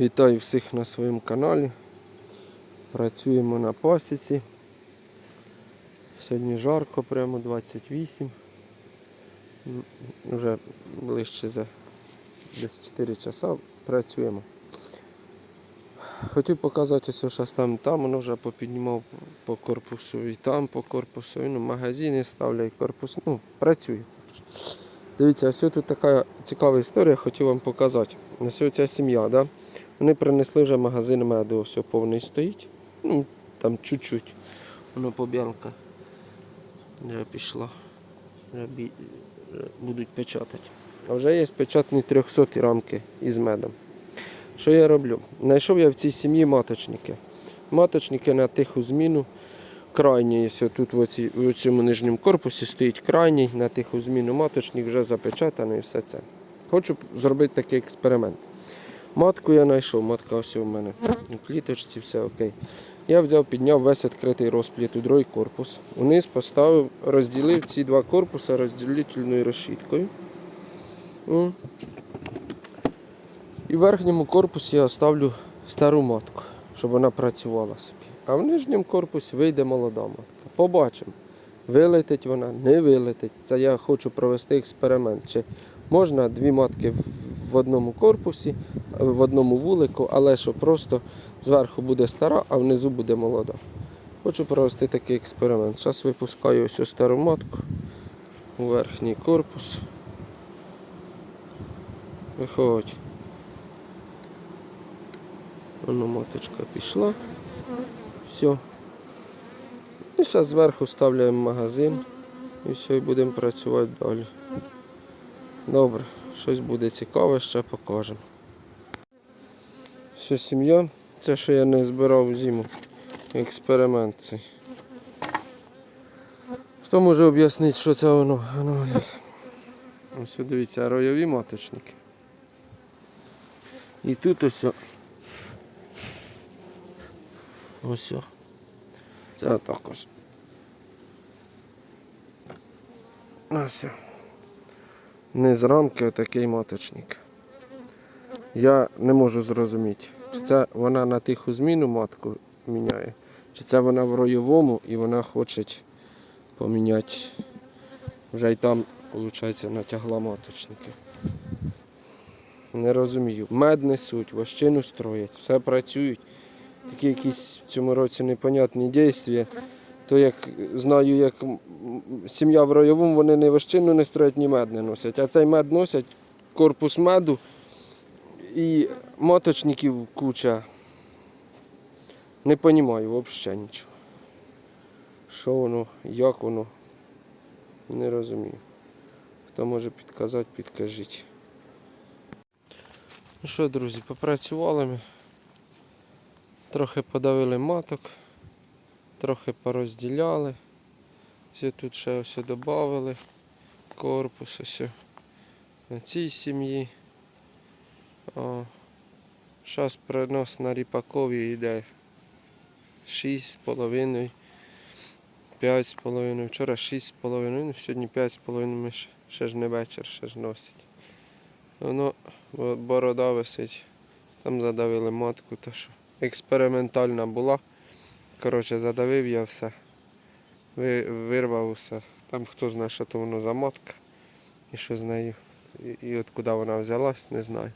Вітаю всіх на своєму каналі. Працюємо на пасіці. Сьогодні жарко, прямо 28. Вже ближче за десь 4 часа працюємо. Хотів показати ось що там, там воно вже попіднімав по корпусу і там по корпусу. І, Ну, магазини ставлять корпус. Ну, працює. Дивіться, ось тут така цікава історія, хотів вам показати. Ось ця сім'я, да? вони принесли вже магазин меду, ось повний стоїть. Ну, там чуть-чуть. Воно побілка. Вже пішла. Бі- будуть печатати. А вже є печатні 300 рамки із медом. Що я роблю? Знайшов я в цій сім'ї маточники. Маточники на тиху зміну. Крайній, ось тут в, оці, в цьому нижньому корпусі стоїть крайній, на тиху зміну маточник вже запечатаний і все це. Хочу зробити такий експеримент. Матку я знайшов, матка ось у мене. У кліточці все окей. Я взяв, підняв весь відкритий розпліт у другий корпус. Униз поставив, розділив ці два корпуси розділительною розшіткою. І в верхньому корпусі я оставлю стару матку, щоб вона працювала собі. А в нижньому корпусі вийде молода матка. Побачимо. Вилетить вона, не вилетить. Це я хочу провести експеримент. Чи можна дві матки в- одному корпусі, в одному вулику, але що просто зверху буде стара, а внизу буде молода. Хочу провести такий експеримент. Зараз випускаю ось цю стару матку у верхній корпус. Виходь. Воно маточка пішла. Все. І зараз зверху ставляємо магазин і все, і будемо працювати далі. Добре, щось буде цікаве, ще покажемо. Все, сім'я. Це що я не збирав зиму. Експеримент цей. Хто може об'яснити, що це воно? А ну, Ось дивіться, ройові маточники. І тут ось. Ось. Це отак ось. Не з рамки отакий маточник. Я не можу зрозуміти, чи це вона на тиху зміну матку міняє, чи це вона в ройовому і вона хоче поміняти. Вже й там, виходить, натягла маточники. Не розумію. Мед несуть, вощину строять, все працюють. Такі якісь в цьому році непонятні дійства. То як знаю, як сім'я в ройовому, вони не вощину не строять, ні мед не носять. А цей мед носять, корпус меду і моточників куча. Не розумію взагалі нічого. Що воно, як воно, не розумію. Хто може підказати, підкажіть. Ну що, друзі, попрацювали ми. Трохи подавили маток, трохи порозділяли. Все тут ще ось додали. Корпус ось на цій сім'ї. Зараз принос на ріпакові йде 6,5, 5,5. Вчора 6,5, ну, сьогодні 5,5 ми ще, ж не вечір, ще ж носить. Воно борода висить. Там задавили матку, то що експериментальна була. Коротше, задавив я все. Вирвав усе. Там хто знає, що то воно за матка і що з нею. І, от куди вона взялась, не знаю.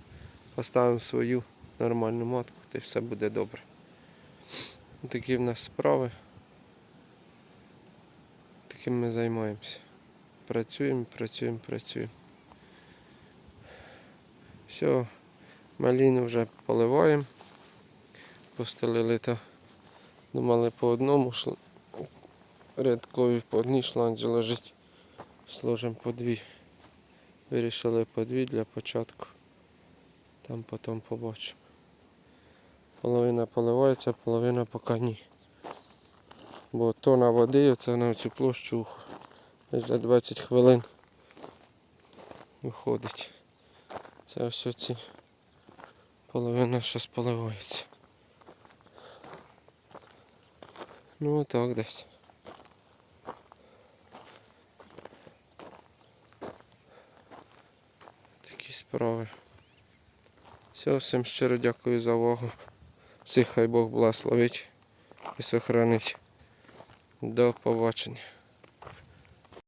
Поставимо свою нормальну матку, й все буде добре. Такі в нас справи. Таким ми займаємося. Працюємо, працюємо, працюємо. Все, маліну вже поливаємо. Постелили то думали по одному шло. Рядкові по одній шланзі лежить. Сложимо по дві. Вирішили по дві для початку. Там потім побачимо. Половина поливається, половина поки ні. Бо тона води оце на цю площу десь за 20 хвилин виходить. Це ось ці половина щось поливається. Ну отак десь. Такі справи. Все, всім щиро дякую за увагу. Всіх хай Бог благословить і сохранить. До побачення.